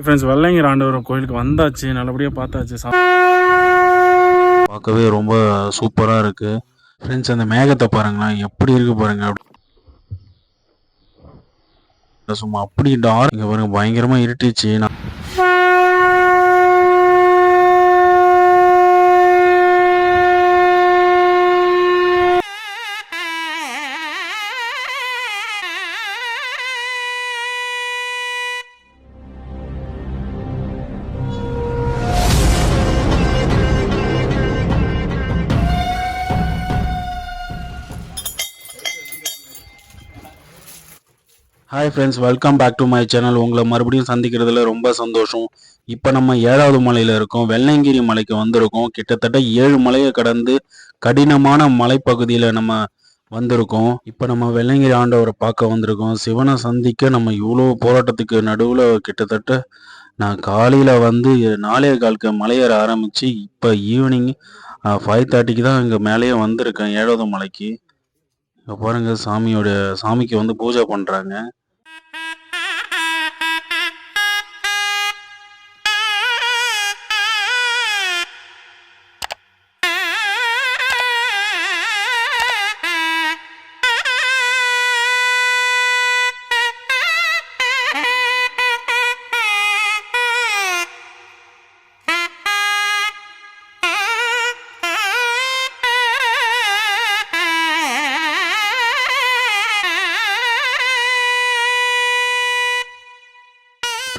Friends வெள்ளைங்கிற ஆண்டவர் கோயிலுக்கு வந்தாச்சு நல்லபடியாக பார்த்தாச்சு. பார்க்கவே ரொம்ப சூப்பராக இருக்கு. ஃப்ரெண்ட்ஸ் அந்த மேகத்தை பாருங்களேன். எப்படி இருக்குது பாருங்கள் அப்படி- சும்மா அப்படி டார்க் இங்கே பாருங்கள் பயங்கரமாக இருட்டுச்சு. நான் hi friends welcome back to my channel உங்களை மறுபடியும் சந்திக்கிறதுல ரொம்ப சந்தோஷம். இப்போ நம்ம ஏழாவது மலையில் இருக்கோம். வெள்ளங்கிரி மலைக்கு வந்திருக்கோம். கிட்டத்தட்ட ஏழு மலையை கடந்து கடினமான மலைப்பகுதியில் நம்ம வந்திருக்கோம். இப்போ நம்ம வெள்ளங்கிரி ஆண்டவரை பார்க்க வந்திருக்கோம். சிவனை சந்திக்க நம்ம இவ்வளோ போராட்டத்துக்கு நடுவில் கிட்டத்தட்ட நான் காலையில் வந்து நாளைய காலுக்கு மலையேற ஆரம்பித்து இப்போ ஈவினிங் ஃபைவ் தேர்ட்டிக்கு தான் இங்கே மேலேயே வந்திருக்கேன் ஏழாவது மலைக்கு. இங்கே பாருங்கள் சாமியோட சாமிக்கு வந்து பூஜை பண்ணுறாங்க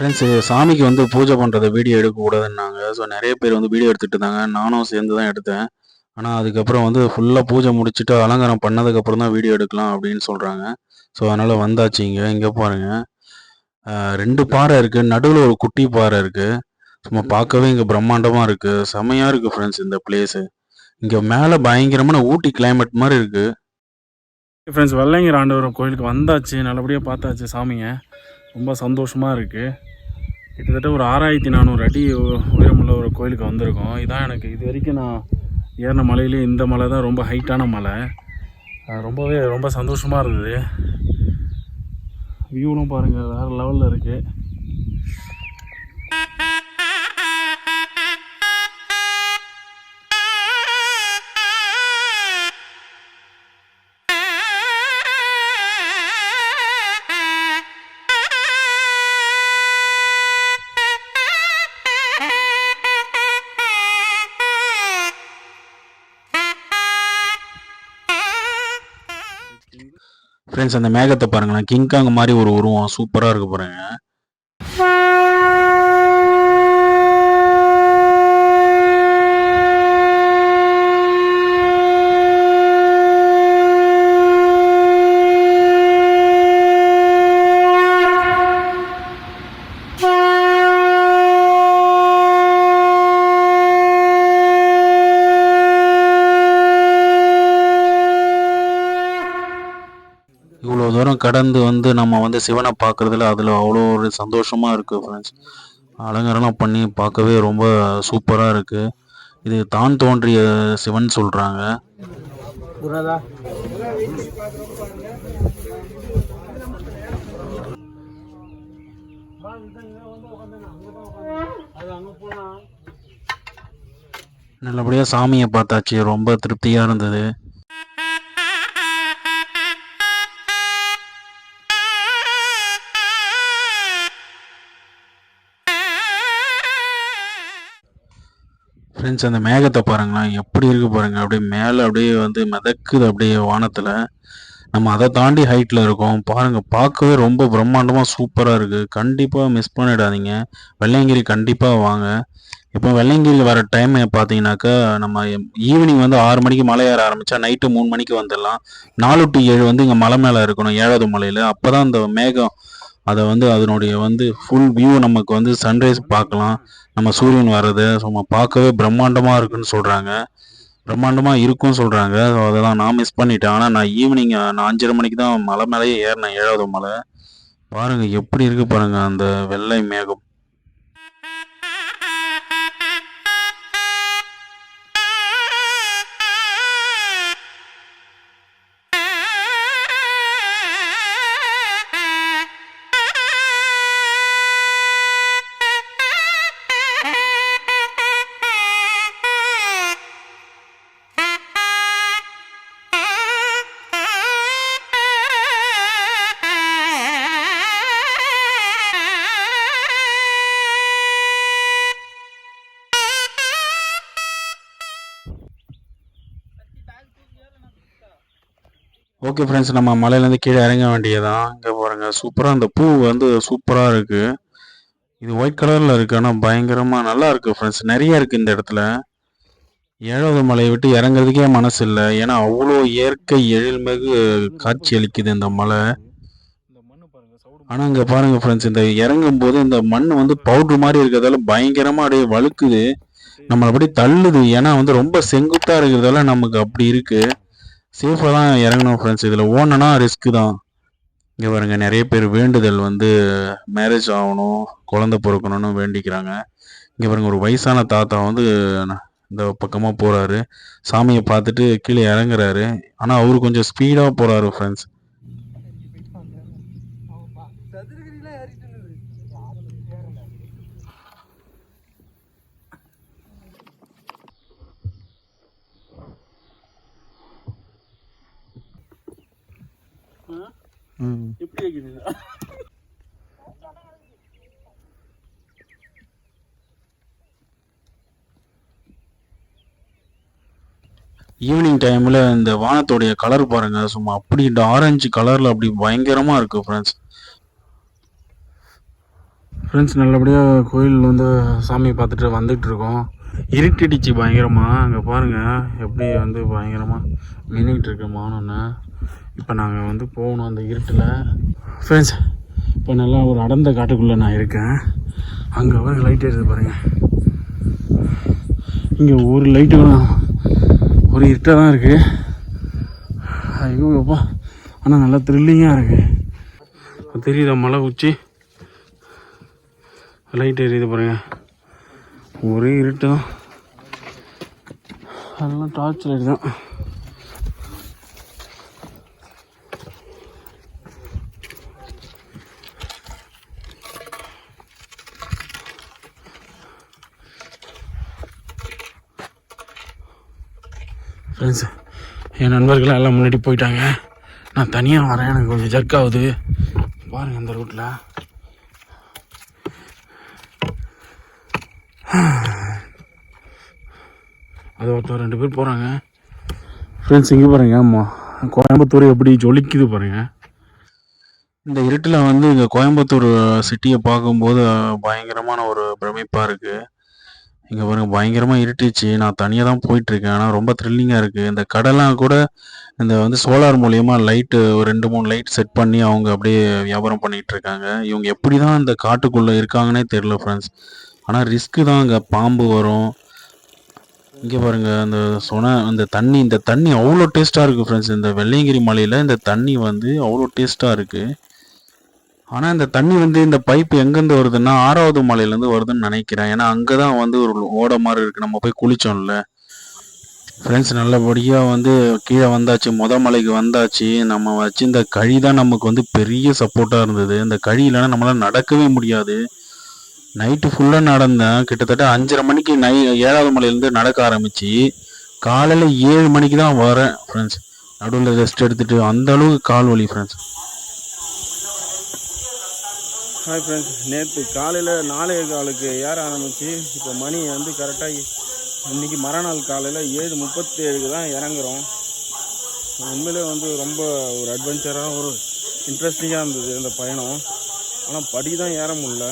ஃப்ரெண்ட்ஸ் சாமிக்கு வந்து பூஜை பண்ணுறத வீடியோ எடுக்கக்கூடாதுன்னாங்க. ஸோ நிறைய பேர் வந்து வீடியோ எடுத்துகிட்டு இருந்தாங்க. நானும் சேர்ந்து தான் எடுத்தேன். ஆனால் அதுக்கப்புறம் வந்து ஃபுல்லாக பூஜை முடிச்சுட்டு அலங்காரம் பண்ணதுக்கப்புறம் தான் வீடியோ எடுக்கலாம் அப்படின்னு சொல்கிறாங்க ஸோ அதனால் வந்தாச்சு இங்கே. இங்கே பாருங்கள் ரெண்டு பாறை இருக்குது நடுவில் ஒரு குட்டி பாறை இருக்குது சும்மா பார்க்கவே இங்கே பிரம்மாண்டமாக இருக்குது செமையாக இருக்குது ஃப்ரெண்ட்ஸ் இந்த பிளேஸு இங்கே மேலே பயங்கரமான ஊட்டி கிளைமேட் மாதிரி இருக்குது ஃப்ரெண்ட்ஸ் வெள்ளைங்கிற ஆண்டவர் கோயிலுக்கு வந்தாச்சு. நல்லபடியாக பார்த்தாச்சு சாமிங்க. ரொம்ப சந்தோஷமாக இருக்குது கிட்டத்தட்ட ஒரு ஆறாயிரத்தி நானூறு அடி உயரமுள்ள ஒரு கோயிலுக்கு வந்திருக்கோம். இதான் எனக்கு இது வரைக்கும் நான் ஏறின மலையிலே இந்த மலை தான் ரொம்ப ஹைட்டான மலை. ரொம்பவே ரொம்ப சந்தோஷமாக இருந்தது. வியூலாம் பாருங்கள் வேறு லெவலில் இருக்குது ஃப்ரெண்ட்ஸ் அந்த மேகத்தை பாருங்களேன். கிங்காங் மாதிரி ஒரு உருவம். சூப்பராக இருக்க பாருங்க இவ்வளோ தூரம் கடந்து வந்து நம்ம வந்து சிவனை பார்க்குறதுல அதில் அவ்வளோ ஒரு சந்தோஷமாக இருக்குது ஃப்ரெண்ட்ஸ் அலங்காரம்லாம் பண்ணி பார்க்கவே ரொம்ப சூப்பராக இருக்குது இது தான் தோன்றிய சிவன் சொல்கிறாங்க நல்லபடியாக சாமியை பார்த்தாச்சு. ரொம்ப திருப்தியாக இருந்தது. ஃப்ரெண்ட்ஸ் அந்த மேகத்தை பாருங்களேன். எப்படி இருக்கு பாருங்க. அப்படியே மேலே அப்படியே வந்து மிதக்குது அப்படியே வானத்தில். நம்ம அதை தாண்டி ஹைட்டில் இருக்கோம். பாருங்கள் பார்க்கவே ரொம்ப பிரம்மாண்டமாக சூப்பராக இருக்குது கண்டிப்பாக மிஸ் பண்ணிடாதீங்க. வெள்ளையங்கிரி கண்டிப்பாக வாங்க. இப்போ வெள்ளையங்கிரி வர டைம் பார்த்தீங்கன்னாக்கா நம்ம ஈவினிங் வந்து ஆறு மணிக்கு மலை ஏற ஆரம்பித்தா நைட்டு மூணு மணிக்கு வந்துடலாம். நாலு டு ஏழு வந்து இங்கே மலை மேலே இருக்கணும் ஏழாவது மலையில். அப்போ தான் அந்த மேகம் அதை வந்து அதனுடைய வந்து ஃபுல் வியூ நமக்கு வந்து சன்ரைஸ் பார்க்கலாம். நம்ம சூரியன் வர்றது சும்மா பார்க்கவே பிரம்மாண்டமாக இருக்குன்னு சொல்கிறாங்க பிரம்மாண்டமாக இருக்கும்னு சொல்கிறாங்க ஸோ அதெல்லாம் நான் மிஸ் பண்ணிட்டேன். ஆனால் நான் ஈவினிங் நான் அஞ்சரை மணிக்கு தான் மலை மேலேயே ஏறினேன் ஏழாவது மலை. பாருங்கள் எப்படி இருக்குது பாருங்கள் அந்த வெள்ளை மேகம். ஓகே ஃப்ரெண்ட்ஸ் நம்ம மலையிலேருந்து கீழே இறங்க வேண்டியதான் இங்கே பாருங்க சூப்பராக அந்த பூ வந்து சூப்பராக இருக்குது இது ஒயிட் கலரில் இருக்குது ஆனால் பயங்கரமாக நல்லா இருக்குது ஃப்ரெண்ட்ஸ் நிறைய இருக்குது இந்த இடத்துல. ஏழாவது மலையை விட்டு இறங்குறதுக்கே மனசு இல்லை ஏன்னா அவ்வளோ இயற்கை எழில்மிகு காட்சி அளிக்குது இந்த மலை. இந்த மண்ணு பாருங்க ஆனால் இங்கே பாருங்க ஃப்ரெண்ட்ஸ் இந்த இறங்கும் போது இந்த மண் வந்து பவுட்ரு மாதிரி இருக்கிறதால பயங்கரமாக அப்படியே வழுக்குது. நம்மளை அப்படியே தள்ளுது. ஏன்னா வந்து ரொம்ப செங்குத்தாக இருக்கிறதால நமக்கு அப்படி இருக்குது சேஃபாக தான் இறங்கணும் ஃப்ரெண்ட்ஸ் இதில் ஓனனா ரிஸ்க்கு தான். இங்கே பாருங்க நிறைய பேர் வேண்டுதல் வந்து மேரேஜ் ஆகணும் குழந்த பிறக்கணும்னு வேண்டிக்கிறாங்க. இங்கே பாருங்க ஒரு வயசான தாத்தா வந்து இந்த பக்கமாக போகிறாரு சாமியை பார்த்துட்டு கீழே இறங்குறாரு. ஆனால் அவர் கொஞ்சம் ஸ்பீடாக போகிறாரு ஃப்ரெண்ட்ஸ் எப்படி இருக்குது ஈவினிங் டைமில் இந்த வானத்தோடைய கலர் பாருங்க சும்மா அப்படி ஆரஞ்சு கலரில் அப்படி பயங்கரமாக இருக்குது ஃப்ரெண்ட்ஸ் ஃப்ரெண்ட்ஸ் நல்லபடியாக கோயில் வந்து சாமி பார்த்துட்டு வந்துட்டு இருக்கோம். இருட்டிடுச்சு பயங்கரமாக அங்கே பாருங்கள் எப்படி வந்து பயங்கரமாக மின்னிட்டு இருக்கு மானம்னு இப்போ நாங்கள் வந்து போகணும் அந்த இருட்டில். ஃப்ரெண்ட்ஸ் இப்போ நல்லா ஒரு அடர்ந்த காட்டுக்குள்ளே நான் இருக்கேன். அங்கே வர லைட் எரியுது பாருங்கள் இங்கே ஒரு லைட்டு ஒரு இருட்டாக தான் இருக்குது ஐயோ எப்பா ஆனால் நல்லா த்ரில்லிங்காக இருக்குது தெரியுதா மலை உச்சி? லைட் எரியுது பாருங்க. ஒரே இருட்டு தான். அதெல்லாம் டார்ச் லைட் தான். ஃப்ரெண்ட்ஸ் என் நண்பர்கள்லாம் எல்லாம் முன்னாடி போயிட்டாங்க. நான் தனியாக வரேன். எனக்கு கொஞ்சம் ஜர்க் ஆகுது. பாருங்கள் இந்த ரூட்டில் அது ஒருத்தர் ரெண்டு பேர் போகிறாங்க ஃப்ரெண்ட்ஸ் இங்கே பாருங்க ஆமாம் கோயம்புத்தூர் எப்படி ஜொலிக்குது பாருங்க. இந்த இருட்டில் வந்து இங்கே கோயம்புத்தூர் சிட்டியை பார்க்கும்போது பயங்கரமான ஒரு பிரமிப்பாக இருக்குது இங்கே பாருங்க பயங்கரமாக இருட்டுச்சு. நான் தனியாக தான் போயிட்டுருக்கேன். ஆனால் ரொம்ப த்ரில்லிங்காக இருக்குது இந்த கடைலாம் கூட இந்த வந்து சோலார் மூலியமா லைட்டு ஒரு ரெண்டு மூணு லைட் செட் பண்ணி அவங்க அப்படியே வியாபாரம் பண்ணிகிட்டு இருக்காங்க இவங்க எப்படி தான் இந்த காட்டுக்குள்ளே இருக்காங்கன்னே தெரில ஃப்ரெண்ட்ஸ் ஆனால் ரிஸ்க்கு தான் அங்கே. பாம்பு வரும். இங்கே பாருங்க அந்த சொன அந்த தண்ணி இந்த தண்ணி அவ்வளோ டேஸ்ட்டாக இருக்குது ஃப்ரெண்ட்ஸ் இந்த வெள்ளையங்கிரி மலையில் இந்த தண்ணி வந்து அவ்வளோ டேஸ்ட்டாக இருக்குது ஆனால் இந்த தண்ணி வந்து இந்த பைப் எங்கேருந்து வருதுன்னா ஆறாவது மலையிலேருந்து வருதுன்னு நினைக்கிறேன். ஏன்னா அங்கே தான் வந்து ஒரு ஓட மாதிரி இருக்குது நம்ம போய் குளித்தோம்ல ஃப்ரெண்ட்ஸ் நல்லபடியாக வந்து கீழே வந்தாச்சு. மொத மலைக்கு வந்தாச்சு. நம்ம வச்சிருந்த கழி தான் நமக்கு வந்து பெரிய சப்போர்ட்டாக இருந்தது. இந்த கழி இல்லைன்னா நம்மளால் நடக்கவே முடியாது. நைட்டு ஃபுல்லாக நடந்தேன். கிட்டத்தட்ட அஞ்சரை மணிக்கு நை ஏழாவது மலையிலேருந்து நடக்க ஆரம்பிச்சு காலையில் ஏழு மணிக்கு தான் வரேன் ஃப்ரெண்ட்ஸ் நடுவில் ரெஸ்ட் எடுத்துகிட்டு அந்த அளவுக்கு கால் வலி ஃப்ரெண்ட்ஸ் ஹாய் ஃப்ரெண்ட்ஸ் நேற்று காலையில் நாலே காலுக்கு ஏற ஆரம்பிச்சு இப்போ மணி வந்து கரெக்டாக இன்னைக்கு மறுநாள் காலையில் ஏழு முப்பத்தி ஏழுக்கு தான் இறங்குறோம். உண்மையிலே வந்து ரொம்ப ஒரு அட்வென்ச்சராக ஒரு இன்ட்ரெஸ்டிங்காக இருந்தது இந்த பயணம். ஆனால் படி தான் ஏற முடியல.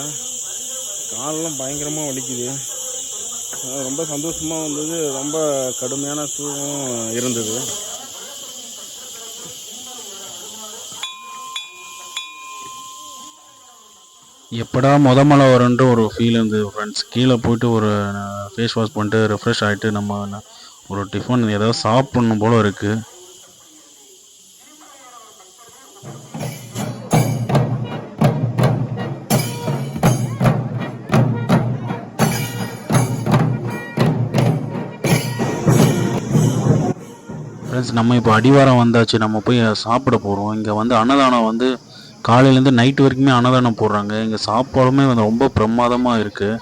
காலெல்லாம் பயங்கரமாக வலிக்குது. ரொம்ப சந்தோஷமாக வந்தது. ரொம்ப கடுமையான சூழலும் இருந்தது. எப்படா முத மலை வரும்ன்ற ஒரு ஃபீல் இருந்தது ஃப்ரெண்ட்ஸ் கீழே போயிட்டு ஒரு ஃபேஸ் வாஷ் பண்ணிட்டு ரெஃப்ரெஷ் ஆகிட்டு நம்ம ஒரு டிஃபன் ஏதாவது சாப்பிடணும் போல் இருக்குது ஃப்ரெண்ட்ஸ் நம்ம இப்போ அடிவாரம் வந்தாச்சு நம்ம போய் சாப்பிட போகிறோம் இங்கே வந்து அன்னதானம் வந்து காலையிலேருந்து நைட்டு வரைக்குமே அன்னதானம் போடுறாங்க. இங்கே சாப்பாடுமே வந்து ரொம்ப பிரமாதமாக இருக்குது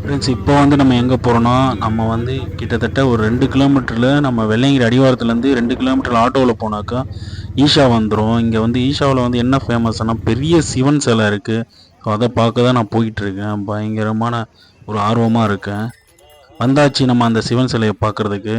ஃப்ரெண்ட்ஸ் இப்போ வந்து நம்ம எங்கே போகிறோன்னா நம்ம வந்து கிட்டத்தட்ட ஒரு ரெண்டு கிலோமீட்டரில் நம்ம வெள்ளைங்கிற அடிவாரத்துலேருந்து ரெண்டு கிலோமீட்டர் ஆட்டோவில் போனாக்கா ஈஷா வந்துடும் இங்கே வந்து ஈஷாவில் வந்து என்ன ஃபேமஸ்னால் பெரிய சிவன் சிலை இருக்குது ஸோ அதை பார்க்க தான் நான் போயிட்டுருக்கேன். பயங்கரமான ஒரு ஆர்வமாக இருக்கேன். வந்தாச்சு நம்ம அந்த சிவன் சிலையை பார்க்குறதுக்கு.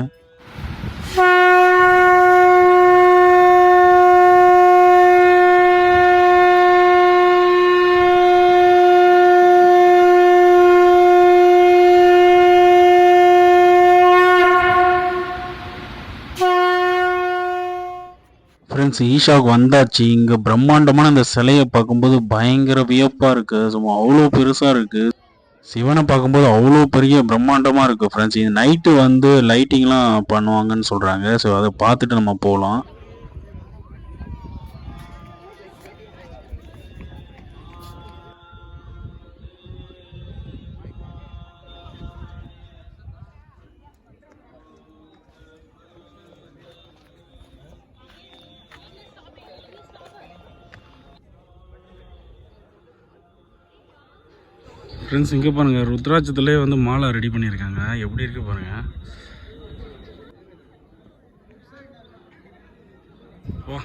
ஃப்ரெண்ட்ஸ் ஈஷாவுக்கு வந்தாச்சு. இங்கே பிரம்மாண்டமான இந்த சிலையை பார்க்கும்போது பயங்கர வியப்பாக இருக்குது சும்மா அவ்வளோ பெருசாக இருக்குது சிவனை பார்க்கும்போது அவ்வளோ பெரிய பிரம்மாண்டமாக இருக்குது ஃப்ரெண்ட்ஸ் இது நைட்டு வந்து லைட்டிங்லாம் பண்ணுவாங்கன்னு சொல்கிறாங்க ஸோ அதை பார்த்துட்டு நம்ம போகலாம் ஃப்ரெண்ட்ஸ் இங்கே பாருங்கள் ருத்ராட்சத்துலேயே வந்து மாலை ரெடி பண்ணியிருக்காங்க. எப்படி இருக்கு பாருங்கள் வா.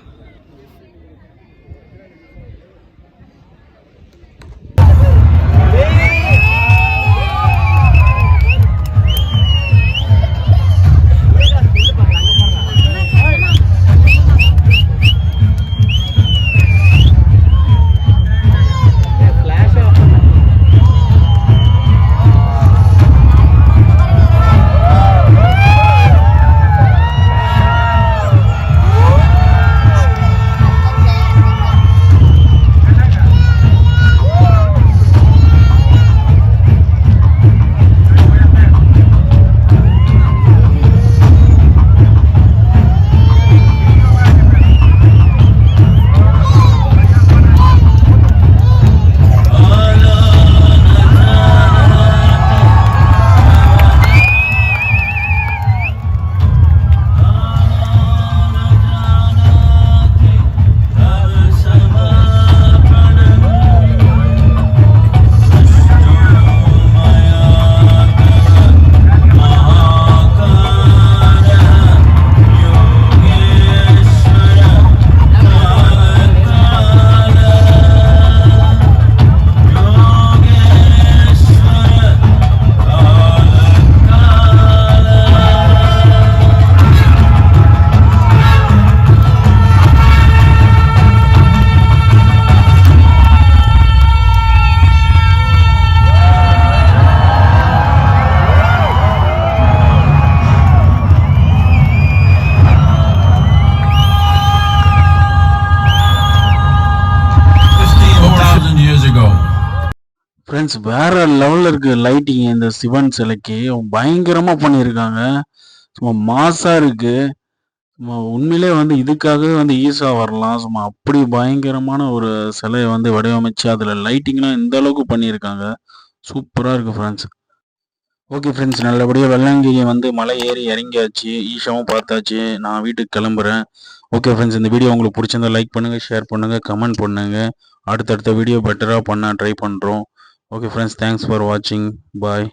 ஃப்ரெண்ட்ஸ் வேற லெவலில் இருக்கு லைட்டிங் இந்த சிவன் சிலைக்கு பயங்கரமாக பண்ணியிருக்காங்க. சும்மா மாசா இருக்கு. சும்மா உண்மையிலே வந்து இதுக்காகவே வந்து ஈஸா வரலாம். சும்மா அப்படி பயங்கரமான ஒரு சிலையை வந்து வடிவமைச்சு அதில் லைட்டிங்லாம் இந்த அளவுக்கு பண்ணியிருக்காங்க. சூப்பராக இருக்கு ஃப்ரெண்ட்ஸ் ஓகே ஃப்ரெண்ட்ஸ் நல்லபடியாக வெள்ளங்கிரி வந்து மலை ஏறி இறங்கியாச்சு. ஈஷாவும் பார்த்தாச்சு. நான் வீட்டுக்கு கிளம்புறேன். ஓகே ஃப்ரெண்ட்ஸ் இந்த வீடியோ உங்களுக்கு பிடிச்சிருந்தா லைக் பண்ணுங்கள் ஷேர் பண்ணுங்கள் கமெண்ட் பண்ணுங்கள் அடுத்தடுத்த வீடியோ பெட்டராக பண்ண ட்ரை பண்ணுறோம் ஓகே ஃப்ரெண்ட்ஸ் தேங்க்ஸ் ஃபார் வாட்சிங் பாய்